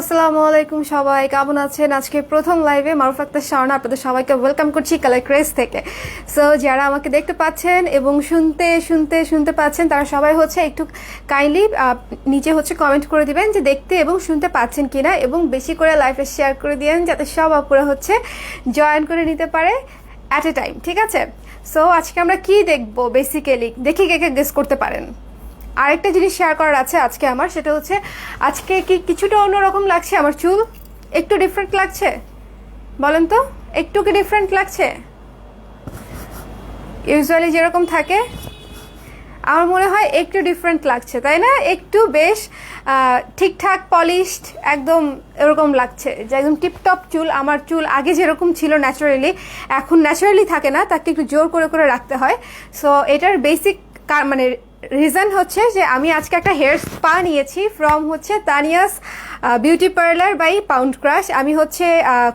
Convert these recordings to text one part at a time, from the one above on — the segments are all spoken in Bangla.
আসসালামু আলাইকুম সবাই, কেমন আছেন? আজকে প্রথম লাইভে মারুফ আক্তার শাওনা, আপনাদের সবাইকে ওয়েলকাম করছি কালার ক্রেজ থেকে। সো যারা আমাকে দেখতে পাচ্ছেন এবং শুনতে শুনতে শুনতে পাচ্ছেন, তারা সবাই হচ্ছে একটু কাইন্ডলি নিচে হচ্ছে কমেন্ট করে দিবেন যে দেখতে এবং শুনতে পাচ্ছেন কিনা এবং বেশি করে লাইভে শেয়ার করে দিবেন যাতে সব আপুরা হচ্ছে জয়েন করে নিতে পারে অ্যাট এ টাইম ঠিক আছে? সো আজকে আমরা কি দেখব বেসিক্যালি দেখি কে কে গেস করতে পারেন? আরেকটা জিনিস শেয়ার করার আছে আজকে আমার, সেটা হচ্ছে আজকে কি কিছুটা অন্যরকম লাগছে আমার চুল? একটু ডিফারেন্ট লাগছে? বলেন তো, একটু কি ডিফারেন্ট লাগছে? ইউজুয়ালি যেরকম থাকে, আমার মনে হয় একটু ডিফারেন্ট লাগছে, তাই না? একটু বেশ ঠিকঠাক পলিশড একদম এরকম লাগছে। যে একদম টিপটপ চুল, আমার চুল আগে যেরকম ছিল ন্যাচারালি এখন ন্যাচারালি থাকে না, তাকে একটু জোর করে করে রাখতে হয়। সো এটার বেসিক মানে রিজন হচ্ছে যে আমি আজকে একটা হেয়ার স্পা নিয়েছি ফ্রম হচ্ছে Tania's beauty parlour by pound crush আমি হচ্ছে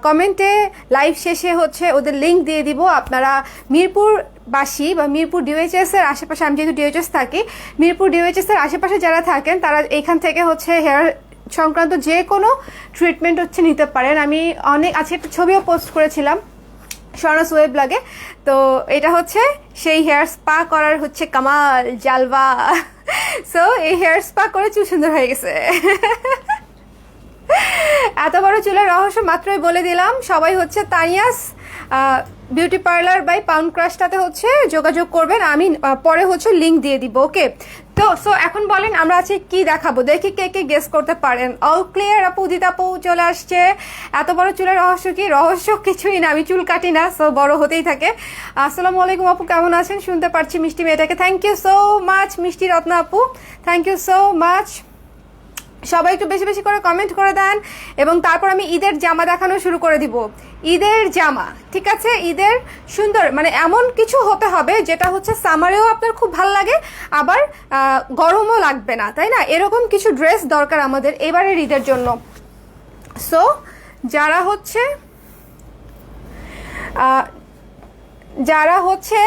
কমেন্টে লাইভ শেষে হচ্ছে ওদের লিঙ্ক দিয়ে দিব। আপনারা মিরপুর বাসী বা মিরপুর ডিওএইচএস এর আশেপাশে, আমি যেহেতু ডিওএইচএস থাকি, মিরপুর ডিওএইচএস এর আশেপাশে যারা থাকেন, তারা এখান থেকে হচ্ছে হেয়ার সংক্রান্ত যে কোনো ট্রিটমেন্ট হচ্ছে নিতে পারেন। আমি অনেক, আজকে একটা ছবিও পোস্ট করেছিলাম। স্বর্ণস ওয়েব ব্লগে তো এটা হচ্ছে সেই হেয়ার স্পা করার হচ্ছে কামাল, জালবা। সো এই হেয়ার স্পা করে চুল সুন্দর হয়ে গেছে। এত বড় চুলের রহস্য মাত্রই বলে দিলাম। সবাই হচ্ছে Tania's beauty parlour by pound ক্রাশটাতে হচ্ছে যোগাযোগ করবেন। আমি পরে হচ্ছে লিঙ্ক দিয়ে দিব ওকে তো সো এখন বলেন, আমরা আছি কি দেখাবো? দেখি কে কে গেস করতে পারেন। অল ক্লিয়ার আপু উদিত আপু চলে আসছে। এত বড় চুলের রহস্য কি? রহস্য কিছুই না, আমি চুল কাটি না সো বড় হতেই থাকে। আসসালামু আলাইকুম আপু, কেমন আছেন? শুনতে পারছি মিষ্টি মেয়েটাকে। থ্যাংক ইউ সো মাচ মিষ্টি রত্না আপু। থ্যাংক ইউ সো মাচ সবাই একটু বেশি বেশি করে কমেন্ট করে দেন এবং তারপর আমি ঈদের জামা দেখানো শুরু করে দিব। ঈদের জামা, ঠিক আছে? ঈদের সুন্দর মানে এমন কিছু হতে হবে যেটা হচ্ছে সামারেও আপনার খুব ভালো লাগে, আবার গরমও লাগবে না, তাই না? এরকম কিছু ড্রেস দরকার আমাদের এবারের ঈদের জন্য। সো যারা হচ্ছে যারা হচ্ছে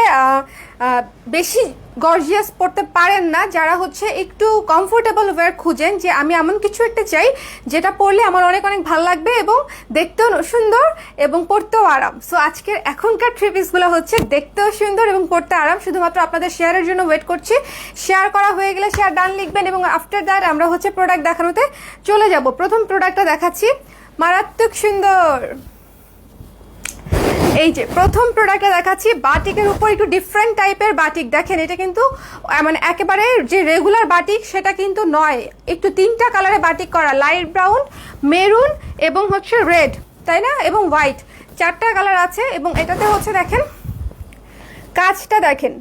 বেশি গর্জিয়াস পড়তে পারেন না, যারা হচ্ছে একটু কমফোর্টেবল ওয়্যার খুঁজেন যে আমি এমন কিছু একটা চাই যেটা পরলে আমার অনেক অনেক ভালো লাগবে এবং দেখতেও সুন্দর এবং পরতেও আরাম। সো আজকের এখনকার থ্রি পিসগুলো হচ্ছে দেখতেও সুন্দর এবং পরতে আরাম। শুধুমাত্র আপনাদের শেয়ারের জন্য ওয়েট করছি। শেয়ার করা হয়ে গেলে শেয়ার ডান লিখবেন এবং আফটার দ্যাট আমরা হচ্ছে প্রোডাক্ট দেখানোতে চলে যাব। প্রথম প্রোডাক্টটা দেখাচ্ছি, মারাত্মক সুন্দর। এই যে প্রথম প্রোডাক্টে দেখাচ্ছি, বাটিকের উপর একটু ডিফারেন্ট টাইপের বাটিক। দেখেন, এটা কিন্তু মানে একেবারে যে রেগুলার বাটিক, সেটা কিন্তু নয়। একটু তিনটা কালারে বাটিক করা। লাইট ব্রাউন মেরুন এবং হচ্ছে রেড তাই না? এবং হোয়াইট চারটা কালার আছে এবং এটাতে হচ্ছে দেখেন, কাজটা দেখেন,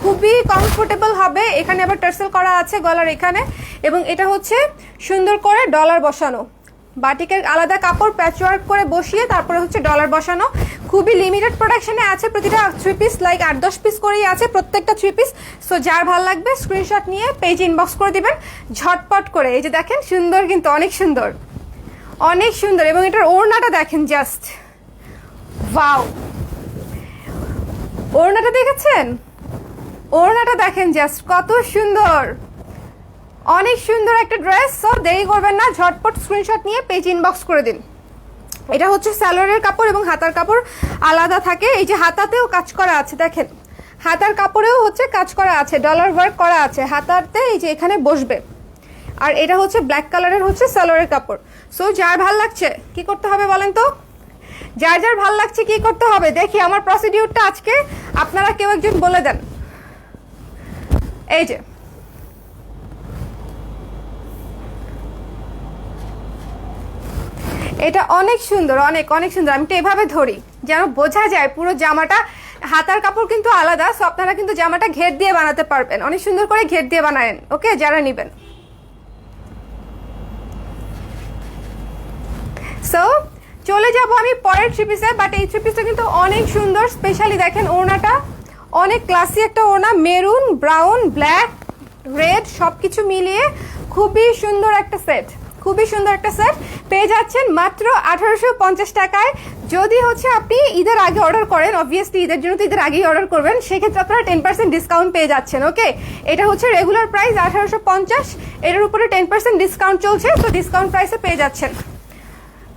খুবই কমফোর্টেবল হবে। এখানে আবার টার্সেল করা আছে গলার এখানে। এবং এটা হচ্ছে সুন্দর করে ডলার বসানো। বাটিকের আলাদা কাপড় প্যাচওয়ার্ক করে বসিয়ে তারপরে হচ্ছে ডলার বসানো। খুবই লিমিটেড প্রোডাকশনে আছে প্রতিটা থ্রি পিস লাইক আট দশ পিস করেই আছে প্রত্যেকটা থ্রি পিস সো যার ভালো লাগবে স্ক্রিনশট নিয়ে পেজ ইনবক্স করে দিবেন। ঝটপট করে, এই যে দেখেন, সুন্দর কিন্তু অনেক সুন্দর। অনেক সুন্দর, এবং এটার ওড়নাটা দেখেন জাস্ট ওয়াও ওড়নাটা দেখেছেন? ওড়নাটা দেখেন জাস্ট কত সুন্দর! অনেক সুন্দর একটা ড্রেস সো দেরি করবেন না, ঝটপট স্ক্রিনশট নিয়ে পেজ ইনবক্স করে দিন। এটা হচ্ছে স্যালোয়ারের কাপড় এবং হাতার কাপড় আলাদা থাকে। এই যে হাতাতেও কাজ করা আছে, দেখেন। হাতার কাপড়েও হচ্ছে কাজ করা আছে ডলার ওয়ার্ক করা আছে। হাতাতে এই যে এখানে বসবে। আর এটা হচ্ছে ব্ল্যাক কালারের হচ্ছে স্যালোয়ারের কাপড়। সো যার ভালো লাগছে, কি করতে হবে বলেন তো? যার যার ভালো লাগছে, কি করতে হবে? দেখি, আমার প্রসিডিউরটা আজকে আপনারা কেউ একজন বলে দেন। এই যে এটা অনেক সুন্দর, অনেক অনেক সুন্দর। আমি তো এভাবে ধরি। যেন বোঝা যায় পুরো জামাটা, হাতার কাপড় কিন্তু আলাদা সো আপনারা কিন্তু জামাটা ঘের দিয়ে বানাতে পারবেন। অনেক সুন্দর করে ঘের দিয়ে বানায়েন, ওকে? যারা নেবেন। সো চলে যাব আমি পরের থ্রি পিসে বাট এই থ্রি পিসটা কিন্তু অনেক সুন্দর স্পেশালি দেখেন ওড়নাটা। অনেক ক্লাসি একটা ওড়না মেরুন ব্রাউন ব্ল্যাক রেড সব কিছু মিলিয়ে খুবই সুন্দর একটা সেট খুবই সুন্দর একটা সেট পেয়ে যাচ্ছেন মাত্র আঠারোশো পঞ্চাশ টাকায়। যদি হচ্ছে আপনি ঈদের আগে অর্ডার করেন অবভিয়াসলি ঈদের জন্য তো ঈদের আগেই অর্ডার করবেন, সেক্ষেত্রে আপনারা টেন পার্সেন্ট ডিসকাউন্ট পেয়ে যাচ্ছেন ওকে এটা হচ্ছে রেগুলার প্রাইস আঠারোশো পঞ্চাশ, এটার উপরে টেন পার্সেন্ট ডিসকাউন্ট চলছে, তো ডিসকাউন্ট প্রাইসে পেয়ে যাচ্ছেন।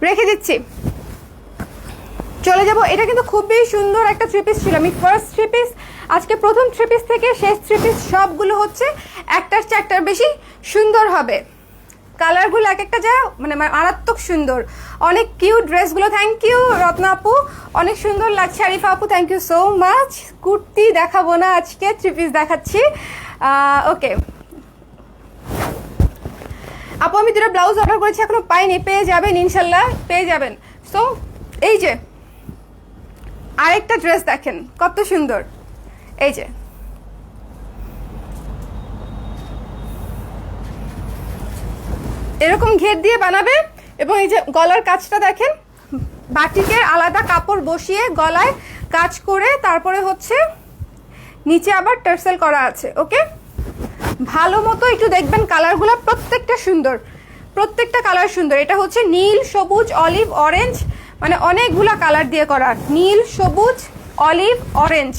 রেখে দিচ্ছি। চলে যাব, এটা কিন্তু খুবই সুন্দর একটা থ্রি পিস ছিল, আমি ফার্স্ট থ্রি পিস আজকে প্রথম থ্রি পিস থেকে শেষ থ্রি পিস সবগুলো হচ্ছে একটার চারটার বেশি সুন্দর হবে। কালারগুলো এক একটা যা মানে মারাত্মক সুন্দর। অনেক কিউট ড্রেসগুলো থ্যাংক ইউ রত্না আপু। অনেক সুন্দর লাগছে, আরিফা আপু thank you so much kurti দেখাবো না আজকে থ্রি পিস দেখাচ্ছি। ওকে আপু, আমি দুটো ব্লাউজ অর্ডার করেছি, এখনও পাইনি, পেয়ে যাবেন, ইনশাল্লাহ, পেয়ে যাবেন। সো এই যে, আরেকটা ড্রেস দেখেন, কত সুন্দর। এই যে এরকম ঘের দিয়ে বানাবে এবং এই যে গলার কাজটা দেখেন বাটিকের আলাদা কাপড় বসিয়ে গলায় কাজ করে তারপরে হচ্ছে নিচে আবার টার্সেল করা আছে, ওকে? ভালো মতো একটু দেখবেন কালারগুলো প্রত্যেকটা সুন্দর, প্রত্যেকটা কালার সুন্দর। এটা হচ্ছে নীল, সবুজ, অলিভ, অরেঞ্জ মানে অনেকগুলা কালার দিয়ে করা। নীল, সবুজ, অলিভ, অরেঞ্জ,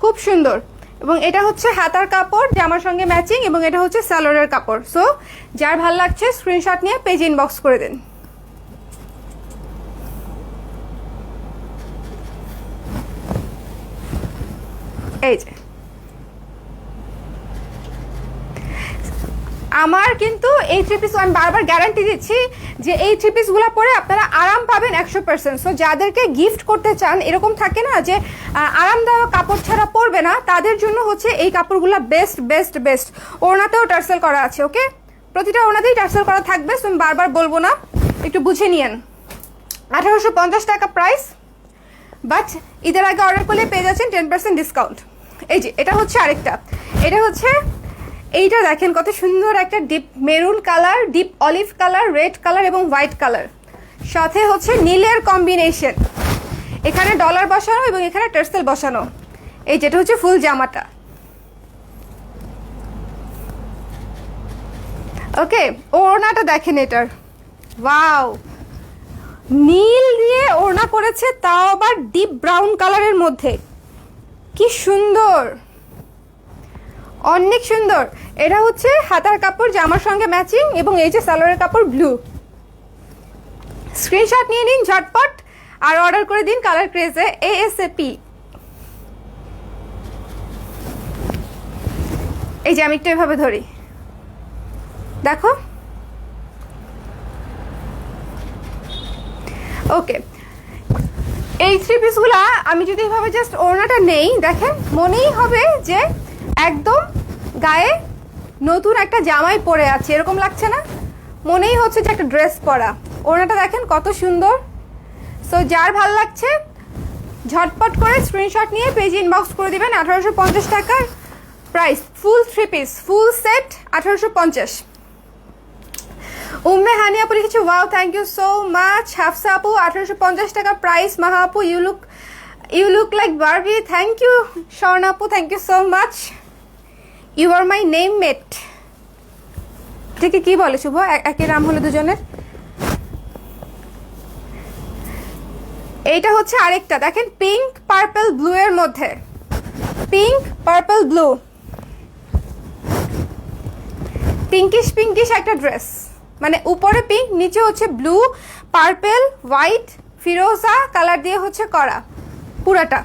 খুব সুন্দর। এবং এটা হচ্ছে হাতার কাপড় জামার সঙ্গে ম্যাচিং এবং এটা হচ্ছে স্যালোরের কাপড়। সো যার ভালো লাগছে স্ক্রিনশট নিয়ে পেজ ইনবক্স করে দিন। এই যে। আমার কিন্তু এই থ্রি পিস আমি বারবার গ্যারান্টি দিচ্ছি যে এই থ্রি পিসগুলো পরে আপনারা আরাম পাবেন একশো পার্সেন্ট সো যাদেরকে গিফট করতে চান, এরকম থাকে না যে আরামদায়ক কাপড় ছাড়া পরবে না, তাদের জন্য হচ্ছে এই কাপড়গুলো বেস্ট বেস্ট বেস্ট ওড়নাতেও টার্সেল করা আছে ওকে প্রতিটা ওড়নাতেই টার্সেল করা থাকবে সো আমি বারবার বলব না। একটু বুঝে নিয়েন। আঠারোশো পঞ্চাশ টাকা প্রাইস বাট ঈদের আগে অর্ডার করলে পেয়ে যাচ্ছেন টেন পার্সেন্ট ডিসকাউন্ট এই যে, এটা হচ্ছে আরেকটা। এটা হচ্ছে এইটা দেখেন কত সুন্দর একটা deep maroon colour deep olive colour red colour এবং হোয়াইট কালার সাথে হচ্ছে নীলের কম্বিনেশন এখানে ডলার বসানো এবং এখানে টার্সেল বসানো। এই যেটা হচ্ছে ফুল জামাটা। ওকে ওড়নাটা দেখেন এটার। ওয়াও নীল দিয়ে ওড়না করেছে, তাও আবার ডিপ ব্রাউন কালারের মধ্যে। কি সুন্দর! অনেক সুন্দর। এটা হচ্ছে হাতার কাপড়, জামার সঙ্গে ম্যাচিং এবং এই যে সালোয়ারের কাপড় ব্লু স্ক্রিনশট নিয়ে নিন ঝটপট আর অর্ডার করে দিন কালার ক্রেজে এ এএসএপি এই যে আমি একটু এভাবে ধরি। দেখো। ওকে এই থ্রি পিসগুলা আমি যদি এভাবে জাস্ট ওড়নাটা নেই, দেখেন, মনেই হবে যে একদম গায়ে নতুন একটা জামাই পরে আছে, এরকম লাগছে না? মনেই হচ্ছে যে একটা ড্রেস পরা। ওড়নাটা দেখেন কত সুন্দর। সো যার ভালো লাগছে, ঝটপট করে স্ক্রিনশট নিয়ে পেজ ইনবক্স করে দিবেন আঠারোশো পঞ্চাশ টাকার price full three piece full set আঠারোশো পঞ্চাশ। উম্মে হানি আপু লিখেছে wow thank you so much Hafsa আপু, আঠারোশো পঞ্চাশ টাকা প্রাইস মাহা আপু you look you look like Barbie thank you Swarna আপু thank you so much you are my name mate এটাকে কি বলে, শুভ? এক- একই নাম হলো দুজনের? এইটা হচ্ছে আরেকটা। দেখেন পিঙ্ক পার্পল ব্লু এর মধ্যে। Pink purple blue pinkish pinkish একটা ড্রেস মানে উপরে পিঙ্ক নিচে হচ্ছে ব্লু পার্পেল হোয়াইট ফিরোজা কালার দিয়ে হচ্ছে করা। পুরাটা।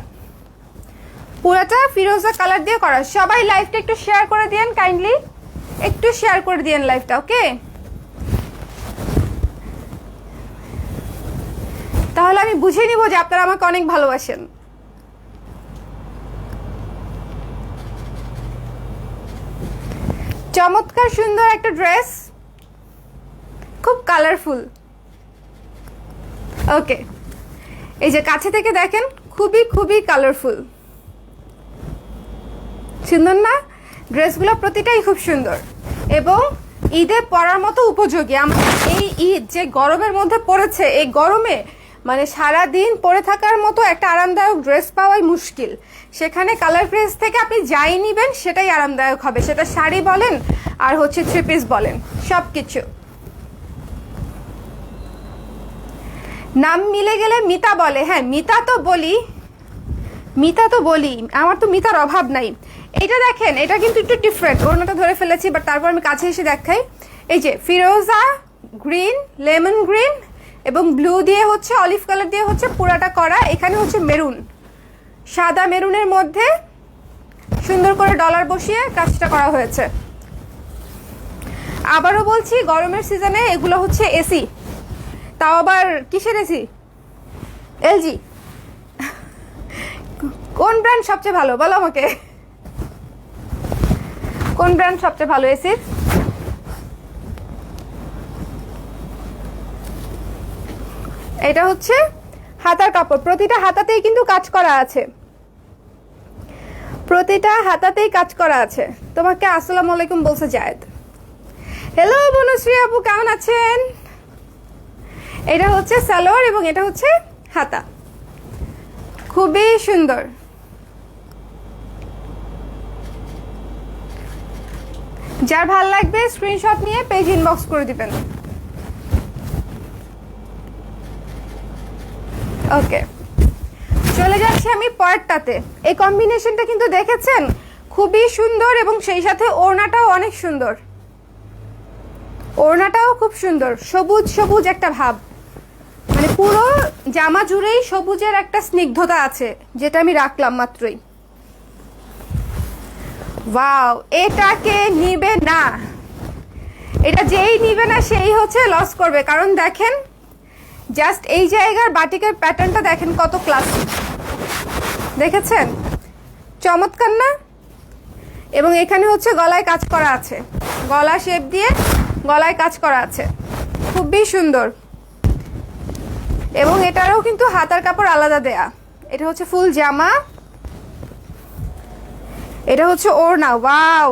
পুরাটা ফিরোজা কালার দিয়ে করা। সবাই লাইভটা একটু শেয়ার করে দিয়েন কাইন্ডলি একটু শেয়ার করে দিয়েন লাইভটা ওকে তাহলে আমি বুঝে নিব যে আপনারা আমাকে অনেক ভালোবাসেন। চমৎকার, সুন্দর একটা ড্রেস খুব কালারফুল ওকে এই যে কাছে থেকে দেখেন, খুবই খুবই কালারফুল সুন্দর না ড্রেসগুলো প্রতিটাই খুব সুন্দর। এবং ঈদে পরার মতো উপযোগী। আমার এই ঈদ যে গরমের মধ্যে পড়েছে এই গরমে মানে সারা দিন পরে থাকার মতো একটা আরামদায়ক ড্রেস পাওয়াই মুশকিল। সেখানে কালার প্রেস থেকে আপনি যাই নিবেন, সেটাই আরামদায়ক হবে। সেটা শাড়ি বলেন, আর হচ্ছে থ্রি পিস বলেন সব কিছু নাম মিলে গেলে মিতা বলে। হ্যাঁ মিতা তো বলি মিতা তো বলি, আমার তো মিতার অভাব নাই। এটা দেখেন, এটা কিন্তু একটু ডিফারেন্ট ওড়নাটা ধরে ফেলেছি বাট তারপর আমি কাছে এসে দেখাই। এই যে, ফিরোজা গ্রিন লেমন গ্রিন এবং ব্লু দিয়ে হচ্ছে অলিভ কালার দিয়ে হচ্ছে পুরাটা করা। এখানে হচ্ছে মেরুন সাদা মেরুনের মধ্যে সুন্দর করে ডলার বসিয়ে কাজটা করা হয়েছে। আবারও বলছি, গরমের সিজনে এগুলো হচ্ছে এসি তাও আবার কিসের এসি এলজি কোন ব্র্যান্ড সবচেয়ে ভালো? বলো আমাকে। কোন ব্র্যান্ড সবচেয়ে ভালো এসির এটা হচ্ছে হাতার কাপড়। প্রতিটা হাতাতেই কিন্তু কাজ করা আছে। প্রতিটা হাতাতেই কাজ করা আছে। তোমাকে আসসালামু আলাইকুম বলছে জায়েদ। হ্যালো বনশ্রী আপু, কেমন আছেন? এটা হচ্ছে সালোয়ার এবং এটা হচ্ছে হাতা। খুবই সুন্দর। যার ভালো লাগবে স্ক্রিনশট নিয়ে পেজ ইনবক্স করে দিবেন। ওকে চলে যাচ্ছি আমি পরেরটাতে এই কম্বিনেশনটা কিন্তু দেখেছেন? খুবই সুন্দর এবং সেই সাথে ওড়নাটাও অনেক সুন্দর। ওড়নাটাও খুব সুন্দর, সবুজ সবুজ একটা ভাব। মানে পুরো জামা জুড়েই সবুজের একটা স্নিগ্ধতা আছে, যেটা আমি রাখলাম মাত্রই। ওয়াও, এটাকে নিবে না। এটা যেই নিবে না, সেই হচ্ছে লস করবে। কারণ দেখেন জাস্ট এই জায়গার বাটিকের প্যাটার্নটা দেখেন কত ক্লাসিক দেখেছেন? চমৎকার না? এবং এখানে হচ্ছে গলায় কাজ করা আছে। গলা শেপ দিয়ে গলায় কাজ করা আছে। খুবই সুন্দর। এবং এটারও কিন্তু হাতার কাপড় আলাদা দেয়া। এটা হচ্ছে ফুল জামা। এটা হচ্ছে ওড়না, ওয়াও।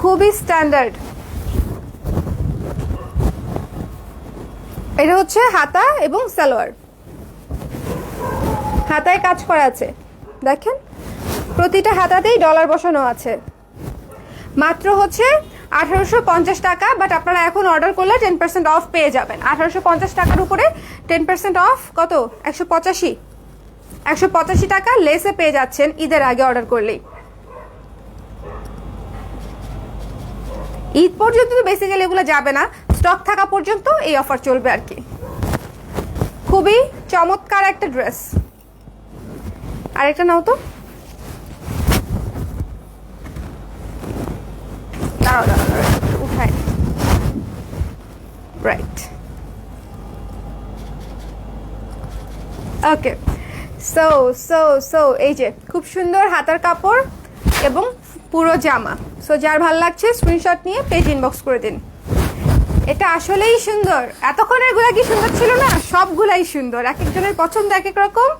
খুবই স্ট্যান্ডার্ড এটা হচ্ছে হাতা এবং সালোয়ার। হাতায় কাজ করা আছে। দেখেন, প্রতিটা হাতাতেই ডলার বসানো আছে। মাত্র হচ্ছে আঠারোশো পঞ্চাশ টাকা বাট আপনারা এখন অর্ডার করলে টেন পার্সেন্ট অফ পেয়ে যাবেন। আঠারোশো পঞ্চাশ টাকার উপরে টেন পার্সেন্ট অফ কত? একশো পঁচাশি। একশো পঁচাশি টাকা লেসে পেয়ে যাচ্ছেন ঈদের আগে অর্ডার করলেই। ঈদ পর্যন্ত তো বেসিক্যালি এগুলো যাবে না স্টক থাকা পর্যন্ত এই অফার চলবে আর কি। খুবই চমৎকার একটা ড্রেস আরেকটা নাও তো। দাঁড়াও দাঁড়াও উঠাই। Right okay so so so এই যে খুব সুন্দর হাতার কাপড় এবং পুরো জামা। সো যার ভালো লাগছে স্ক্রিনশট নিয়ে পেজ ইনবক্স করে দিন। এটা আসলেই সুন্দর। এতক্ষণ এগুলা কি সুন্দর ছিল না? সবগুলাই সুন্দর। এক একজনের পছন্দ এক এক রকম।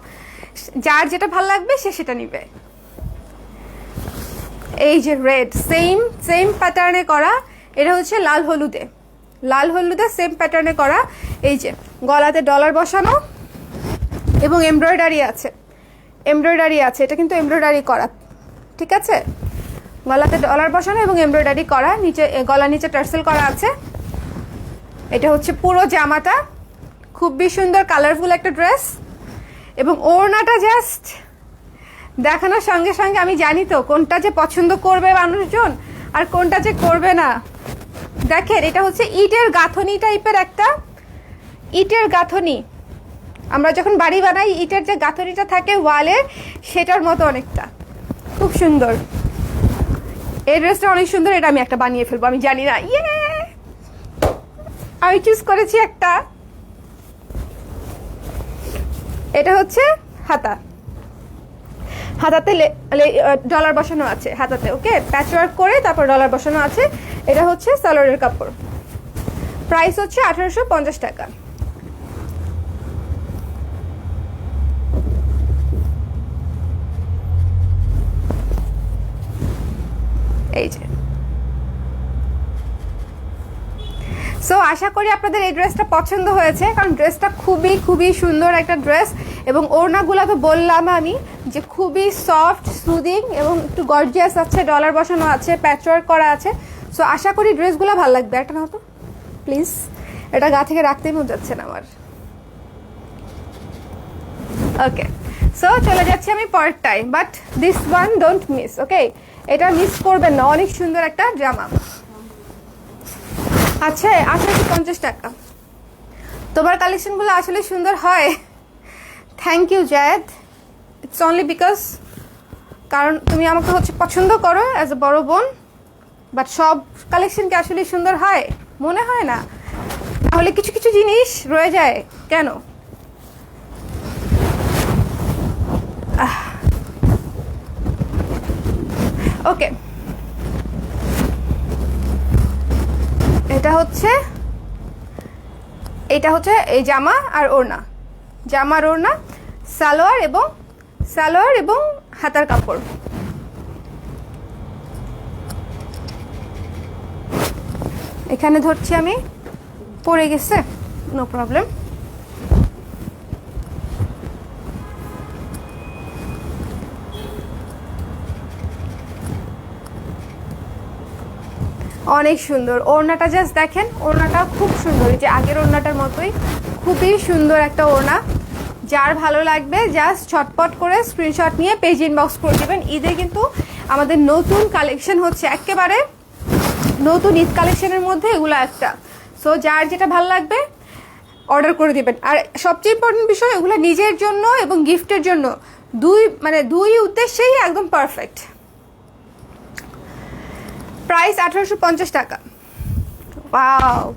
যার যেটা ভালো লাগবে, সে সেটা নিবে। এই যে রেড সেম সেম প্যাটার্নে করা। এটা হচ্ছে লাল হলুদে। লাল হলুদে সেম প্যাটার্নে করা। এই যে গলাতে ডলার বসানো। এবং এমব্রয়ডারি আছে। এমব্রয়ডারি আছে, এটা কিন্তু এমব্রয়ডারি করা। ঠিক আছে? গলাতে ডলার বসানো এবং এমব্রয়ডারি করা, নিচে গলা নিচে টার্সেল করা আছে। এটা হচ্ছে পুরো জামাটা। খুবই সুন্দর কালারফুল একটা ড্রেস এবং ওড়নাটা জাস্ট দেখানোর সঙ্গে সঙ্গে আমি জানি তো, কোনটা যে পছন্দ করবে মানুষজন আর কোনটা যে করবে না। দেখেন, এটা হচ্ছে ইটের গাঁথনি টাইপের একটা। ইটের গাঁথনি। আমরা যখন বাড়ি বানাই, ইটের যে গাঁথনিটা থাকে ওয়ালে, সেটার মতো অনেকটা। খুব সুন্দর। এই ড্রেসটা অনেক সুন্দর, এটা আমি একটা বানিয়ে ফেলব, আমি জানি না। ইয়ে! আমি চুজ করেছি একটা। এটা হচ্ছে হাতা। হাতাতে ডলার বসানো আছে হাতাতে ওকে প্যাচওয়ার্ক করে তারপর ডলার বসানো আছে। এটা হচ্ছে সালোয়ারের কাপড়। প্রাইস হচ্ছে আঠারোশো পঞ্চাশ টাকা। এই সো আশা করি আপনাদের এই ড্রেসটা পছন্দ হয়েছে, কারণ ড্রেসটা খুবই খুবই সুন্দর একটা ড্রেস এবং ওড়নাগুলো তো বললাম আমি যে খুবই সফট সুদিং এবং একটু গর্জিয়াস আছে ডলার বসানো আছে প্যাচওয়ার্ক করা আছে। সো আশা করি ড্রেসগুলো ভালো লাগবে। একটা নাও তো প্লিজ এটা গা থেকে রাখতেই মন যাচ্ছে না আমার। ওকে সো চলে যাচ্ছি আমি পরেরটাই but this one don't miss okay এটা মিস করবেন না। অনেক সুন্দর একটা জামা আচ্ছা আঠারোশো পঞ্চাশ টাকা। তোমার কালেকশনগুলো আসলে সুন্দর হয়। Thank you Zayed it's only because কারণ তুমি আমাকে হচ্ছে পছন্দ করো অ্যাজ এ বড় বোন বাট সব কালেকশন কি আসলে সুন্দর হয়? মনে হয় না। তাহলে কিছু কিছু জিনিস রয়ে যায়। কেন? ওকে এটা হচ্ছে এটা হচ্ছে এই জামা আর ওড়না। জামা আর ওড়না, সালোয়ার এবং সালোয়ার এবং হাতার কাপড়। এখানে ধরছি আমি, পড়ে গেছে নো প্রবলেম অনেক সুন্দর। ওড়নাটা জাস্ট দেখেন, ওড়নাটা খুব সুন্দর। এই যে আগের ওড়নাটার মতোই, খুবই সুন্দর একটা ওড়না। যার ভালো লাগবে জাস্ট ছটপট করে স্ক্রিনশট নিয়ে পেজ ইনবক্স করে দেবেন। ঈদে কিন্তু আমাদের নতুন কালেকশন হচ্ছে একেবারে নতুন ঈদ কালেকশনের মধ্যে এগুলো একটা। সো যার যেটা ভালো লাগবে অর্ডার করে দিবেন। আর সবচেয়ে ইম্পর্টেন্ট বিষয়, এগুলো নিজের জন্য এবং গিফটের জন্য। দুই মানে দুই উদ্দেশ্যেই একদম পারফেক্ট প্রাইস আঠারোশো পঞ্চাশ টাকা। ওয়াও।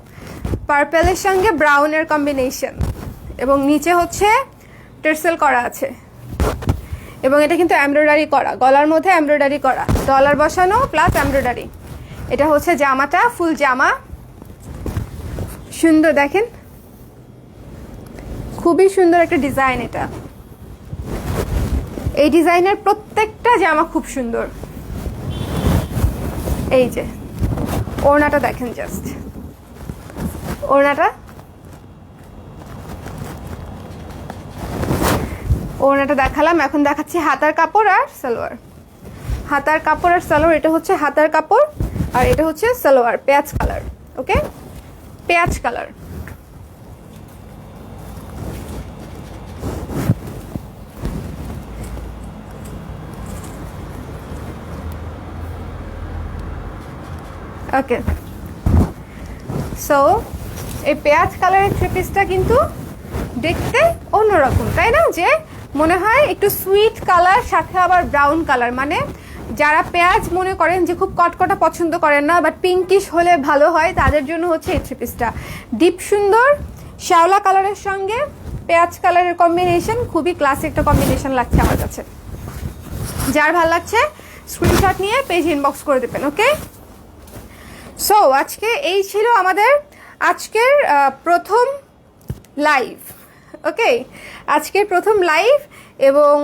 পার্পেলের সঙ্গে ব্রাউনের কম্বিনেশন। এবং নিচে হচ্ছে টেরসেল করা আছে। এবং এটা কিন্তু এমব্রয়ডারি করা। গলার মধ্যে এমব্রয়ডারি করা। ডলার বসানো প্লাস এমব্রয়ডারি। এটা হচ্ছে জামাটা, ফুল জামা। সুন্দর, দেখেন। খুবই সুন্দর একটা ডিজাইন এটা। এই ডিজাইনের প্রত্যেকটা জামা খুব সুন্দর। এই যে, ওড়নাটা দেখেন জাস্ট ওড়নাটা ওড়নাটা দেখালাম, এখন দেখাচ্ছি হাতার কাপড় আর সালোয়ার। হাতার কাপড় আর সালোয়ার, এটা হচ্ছে হাতার কাপড় আর এটা হচ্ছে সালোয়ার, পেঁয়াজ কালার ওকে পেঁয়াজ কালার ওকে সো এই পেঁয়াজ কালারের থ্রি পিসটা কিন্তু দেখতে অন্যরকম, তাই না? যে মনে হয় একটু সুইট কালার সাথে আবার ব্রাউন কালার মানে যারা পেঁয়াজ মনে করেন যে খুব কটকটা পছন্দ করেন না বাট পিঙ্কিশ হলে ভালো হয়, তাদের জন্য হচ্ছে এই থ্রি পিসটা ডিপ সুন্দর, শ্যাওলা কালারের সঙ্গে পেঁয়াজ কালারের কম্বিনেশন খুবই ক্লাসিক একটা কম্বিনেশন লাগছে আমার কাছে। যার ভালো লাগছে স্ক্রিনশট নিয়ে পেজ ইনবক্স করে দেবেন ওকে সো আজকে এই ছিল আমাদের আজকের প্রথম লাইভ ওকে আজকের প্রথম লাইভ এবং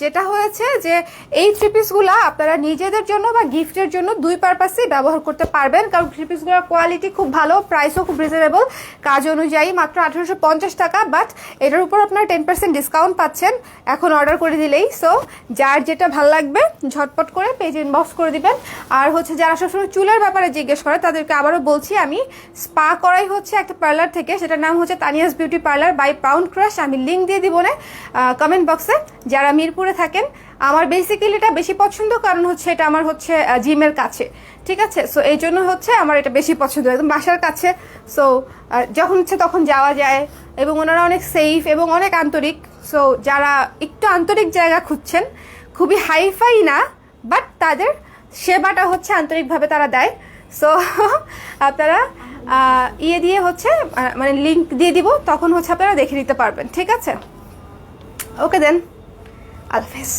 যেটা হয়েছে যে এই থ্রি পিসগুলো আপনারা নিজেদের জন্য বা গিফটের জন্য দুই পারপাসেই ব্যবহার করতে পারবেন। কারণ থ্রি পিসগুলোর কোয়ালিটি খুব ভালো প্রাইসও খুব রিজনেবল কাজ অনুযায়ী মাত্র আঠারোশো পঞ্চাশ টাকা বাট এটার উপর আপনারা টেন পার্সেন্ট ডিসকাউন্ট পাচ্ছেন। এখন অর্ডার করে দিলেই। সো যার যেটা ভালো লাগবে, ঝটপট করে পেজ ইনবক্স করে দিবেন। আর হচ্ছে যারা সবসময় চুলের ব্যাপারে জিজ্ঞেস করে, তাদেরকে আবারও বলছি, আমি স্পা করাই হচ্ছে একটা পার্লার থেকে। সেটার নাম হচ্ছে Tania's beauty parlour by pound crush. আমি লিঙ্ক দিয়ে দিব না কমেন্ট বক্সে যারা মিরপুরে থাকেন, আমার বেসিক্যালি এটা বেশি পছন্দ, কারণ হচ্ছে এটা আমার হচ্ছে জিমের কাছে। ঠিক আছে? সো এই জন্য হচ্ছে আমার এটা বেশি পছন্দ। একদম বাসার কাছে। সো যখন ইচ্ছে তখন যাওয়া যায়। এবং ওনারা অনেক সেফ এবং অনেক আন্তরিক। সো যারা একটু আন্তরিক জায়গা খুঁজছেন, খুবই হাইফাই না বাট তাদের সেবাটা হচ্ছে আন্তরিকভাবে তারা দেয়। সো আপনারা ইয়ে দিয়ে হচ্ছে মানে লিঙ্ক দিয়ে দিব, তখন হচ্ছে আপনারা দেখে নিতে পারবেন। ঠিক আছে? ওকে দেন আল্লাহ হাফেজ